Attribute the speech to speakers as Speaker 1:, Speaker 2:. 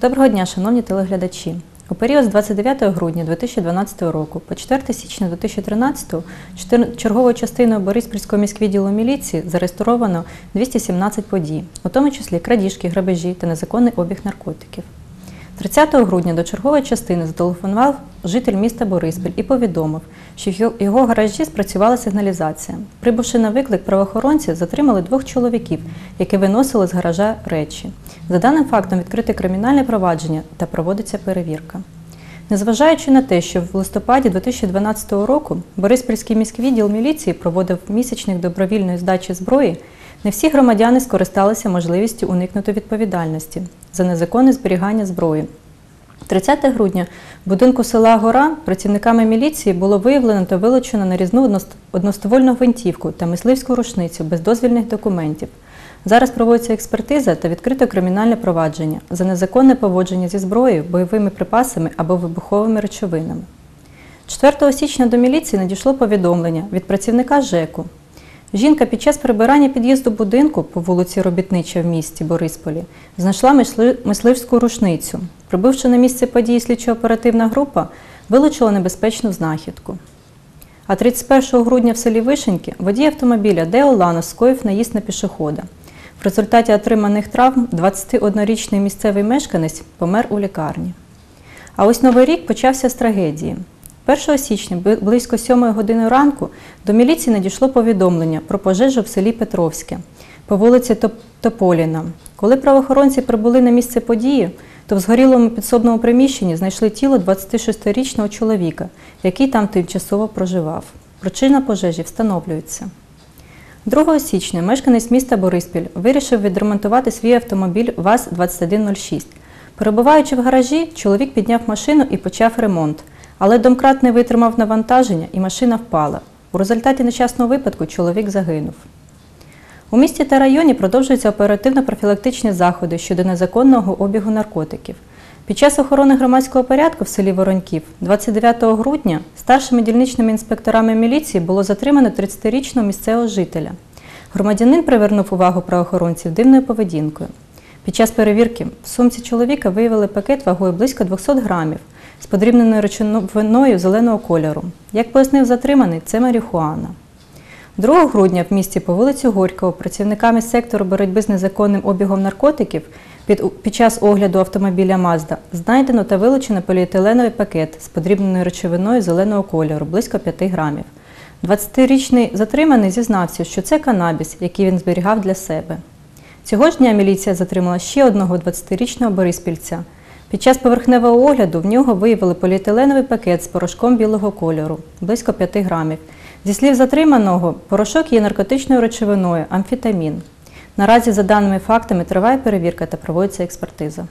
Speaker 1: Доброго дня, шановні телеглядачі. У період з 29 грудня 2012 року по 4 січня 2013 чотир- черговою частиною Бориспільського міськвідділу міліції зареєстровано 217 подій, у тому числі крадіжки, грабежі та незаконний обіг наркотиків. 30 грудня до чергової частини зателефонував житель міста Бориспіль і повідомив, що в його- гаражі спрацювала сигналізація. Прибувши на виклик, правоохоронці затримали двох чоловіків, які виносили з гаража речі. За даним фактом відкрите кримінальне провадження та проводиться перевірка. Незважаючи на те, що в листопаді 2012 року Бориспільський міськвідділ міліції проводив місячник добровільної здачі зброї, не всі громадяни скористалися можливістю уникнути відповідальності за незаконне зберігання зброї. 30 грудня в будинку села Гора працівниками міліції було виявлено та вилучено нарізну одност- одноствольну гвинтівку та мисливську рушницю без дозвільних документів. Зараз проводиться експертиза та відкрито кримінальне провадження за незаконне поводження зі зброєю, бойовими припасами або вибуховими речовинами. 4 січня до міліції надійшло повідомлення від працівника ЖЕКу. Жінка під час прибирання під'їзду будинку по вулиці Робітнича в місті Борисполі знайшла мисливську рушницю. Прибувши на місце події слідчо-оперативна група, вилучила небезпечну знахідку. А 31 грудня в селі Вишеньки водій автомобіля Део Ланос скоїв наїзд на пішохода. В результаті отриманих травм 21-річний місцевий мешканець помер у лікарні. А ось новий рік почався з трагедії. 1 січня близько 7 години ранку до міліції надійшло повідомлення про пожежу в селі Петровське по вулиці Тополіна. Коли правоохоронці прибули на місце події, то в згорілому підсобному приміщенні знайшли тіло 26-річного чоловіка, який там тимчасово проживав. Причина пожежі встановлюється. 2 січня мешканець міста Бориспіль вирішив відремонтувати свій автомобіль ВАЗ-2106. Перебуваючи в гаражі, чоловік підняв машину і почав ремонт, але домкрат не витримав навантаження і машина впала. У результаті нещасного випадку чоловік загинув. У місті та районі продовжуються оперативно-профілактичні заходи щодо незаконного обігу наркотиків. Під час охорони громадського порядку в селі Вороньків 29 грудня старшими дільничними інспекторами міліції було затримано 30-річного місцевого жителя. Громадянин привернув увагу правоохоронців дивною поведінкою. Під час перевірки в сумці чоловіка виявили пакет вагою близько 200 грамів з подрібненою речовиною зеленого кольору. Як пояснив затриманий, це марихуана. 2 грудня в місті по вулиці Горького працівниками сектору боротьби з незаконним обігом наркотиків під, під час огляду автомобіля Mazda знайдено та вилучено поліетиленовий пакет з подрібненою речовиною зеленого кольору близько 5 грамів. 20-річний затриманий зізнався, що це канабіс, який він зберігав для себе. Цього ж дня міліція затримала ще одного 20-річного бориспільця. Під час поверхневого огляду в нього виявили поліетиленовий пакет з порошком білого кольору близько 5 грамів. Зі слів затриманого, порошок є наркотичною речовиною амфітамін. Наразі, за даними фактами, триває перевірка та проводиться експертиза.